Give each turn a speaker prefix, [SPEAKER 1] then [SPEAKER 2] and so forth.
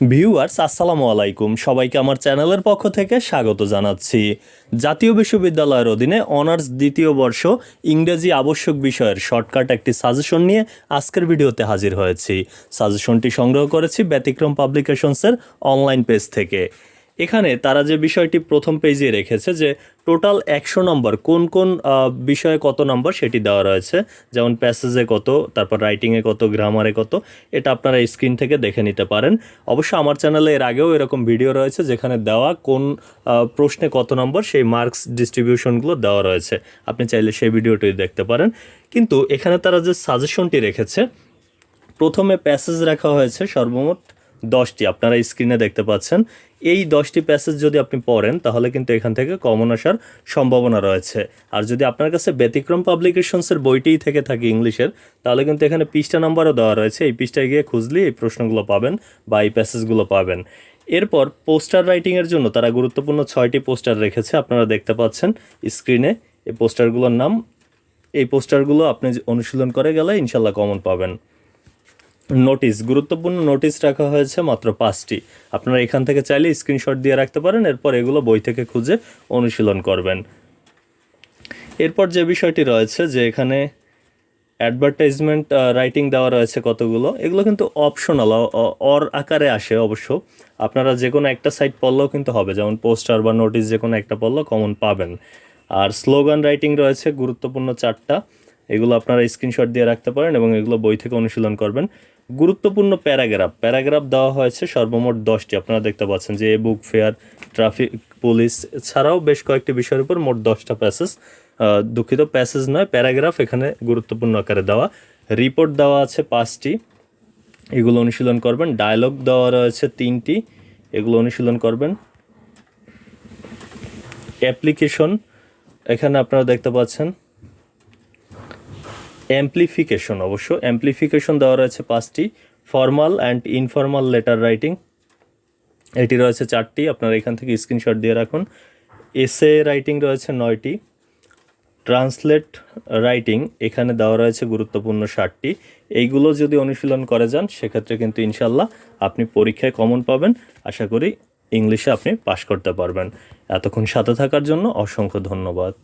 [SPEAKER 1] Viewers আসসালামু আলাইকুম। সবাইকে আমার চ্যানেলের পক্ষ থেকে স্বাগত জানাচ্ছি। জাতীয় বিশ্ববিদ্যালয়ের অধীনে অনার্স দ্বিতীয় বর্ষ ইংরেজি আবশ্যক বিষয়ের শর্টকাট একটি সাজেশন নিয়ে আজকের ভিডিওতে হাজির হয়েছি। সাজেশনটি সংগ্রহ করেছি ব্যতিক্রম পাবলিকেশনসের অনলাইন পেজ থেকে। এখানে তারা যে বিষয়টি প্রথম পেজে রেখেছে যে টোটাল একশো নম্বর, কোন কোন বিষয়ে কত নম্বর সেটি দেওয়া রয়েছে, যেমন প্যাসেজে কত, তারপর রাইটিংয়ে কত, গ্রামারে কত, এটা আপনারা স্ক্রিন থেকে দেখে নিতে পারেন। অবশ্য আমার চ্যানেলে এর আগেও এরকম ভিডিও রয়েছে যেখানে দেওয়া কোন প্রশ্নে কত নম্বর সেই মার্কস ডিস্ট্রিবিউশনগুলো দেওয়া রয়েছে। আপনি চাইলে সেই ভিডিওটি দেখতে পারেন। কিন্তু এখানে তারা যে সাজেশনটি রেখেছে, প্রথমে প্যাসেজ রাখা হয়েছে সর্বমোট দশটি, আপনারা স্ক্রিনে দেখতে পাচ্ছেন। এই দশটি প্যাসেজ যদি আপনি পড়েন, তাহলে কিন্তু এখান থেকে কমন আসার সম্ভাবনা রয়েছে। আর যদি আপনার কাছে ব্যতিক্রম পাবলিকেশনসের বইটিই থেকে থাকে ইংলিশের, তাহলে কিন্তু এখানে পৃষ্ঠা নাম্বারও দেওয়া রয়েছে। এই পৃষ্ঠায় গিয়ে খুঁজলে এই প্রশ্নগুলো পাবেন বা এই প্যাসেজগুলো পাবেন। এরপর পোস্টার রাইটিংয়ের জন্য তারা গুরুত্বপূর্ণ ছয়টি পোস্টার রেখেছে, আপনারা দেখতে পাচ্ছেন স্ক্রিনে। এই পোস্টারগুলোর নাম, এই পোস্টারগুলো আপনি অনুশীলন করে গেলে ইনশাল্লাহ কমন পাবেন। নোটিশ গুরুত্বপূর্ণ নোটিশ রাখা হয়েছে মাত্র পাঁচটি। আপনারা এখান থেকে চাইলে স্ক্রিনশট দিয়ে রাখতে পারেন, এরপর এগুলো বই থেকে খুঁজে অনুশীলন করবেন। এরপর যে বিষয়টি রয়েছে যে এখানে অ্যাডভার্টাইজমেন্ট রাইটিং দেওয়া রয়েছে কতগুলো, এগুলো কিন্তু অপশনাল অর আকারে আসে অবশ্য। আপনারা যে কোনো একটা সাইট পড়লেও কিন্তু হবে, যেমন পোস্টার বা নোটিশ যে কোনো একটা পড়লেও কমন পাবেন। আর স্লোগান রাইটিং রয়েছে, গুরুত্বপূর্ণ চারটা, এগুলো আপনারা স্ক্রিনশট দিয়ে রাখতে পারেন এবং এগুলো বই থেকে অনুশীলন করবেন। গুরুত্বপূর্ণ প্যারাগ্রাফ। প্যারাগ্রাফ দেওয়া হয়েছে সর্বমোট দশটি। আপনারা দেখতে পাচ্ছেন যে এ বুক ফেয়ার, ট্রাফিক, পুলিশ ছাড়াও বেশ কয়েকটি বিষয়ের উপর মোট দশটা প্যাসেজ দুঃখিত প্যাসেজ নয়, প্যারাগ্রাফ এখানে গুরুত্বপূর্ণ আকারে দেওয়া। রিপোর্ট দেওয়া আছে পাঁচটি, এগুলো অনুশীলন করবেন। ডায়লগ দেওয়া রয়েছে তিনটি, এগুলো অনুশীলন করবেন। অ্যাপ্লিকেশন, এখানে আপনারা দেখতে পাচ্ছেন। অ্যাম্প্লিফিকেশন অবশ্য অ্যাম্প্লিফিকেশন দেওয়া রয়েছে পাঁচটি formal and informal letter writing এটি রয়েছে চারটি, আপনারা এখান থেকে স্ক্রিনশট দিয়ে রাখুন। এসে রাইটিং রয়েছে নয়টি ট্রান্সলেট রাইটিং এখানে দেওয়া রয়েছে গুরুত্বপূর্ণ ষাটটি। এইগুলো যদি অনুশীলন করে যান, সেক্ষেত্রে কিন্তু ইনশাল্লাহ আপনি পরীক্ষায় কমন পাবেন। আশা করি ইংলিশে আপনি পাশ করতে পারবেন। এতক্ষণ সাথে থাকার জন্য অসংখ্য ধন্যবাদ।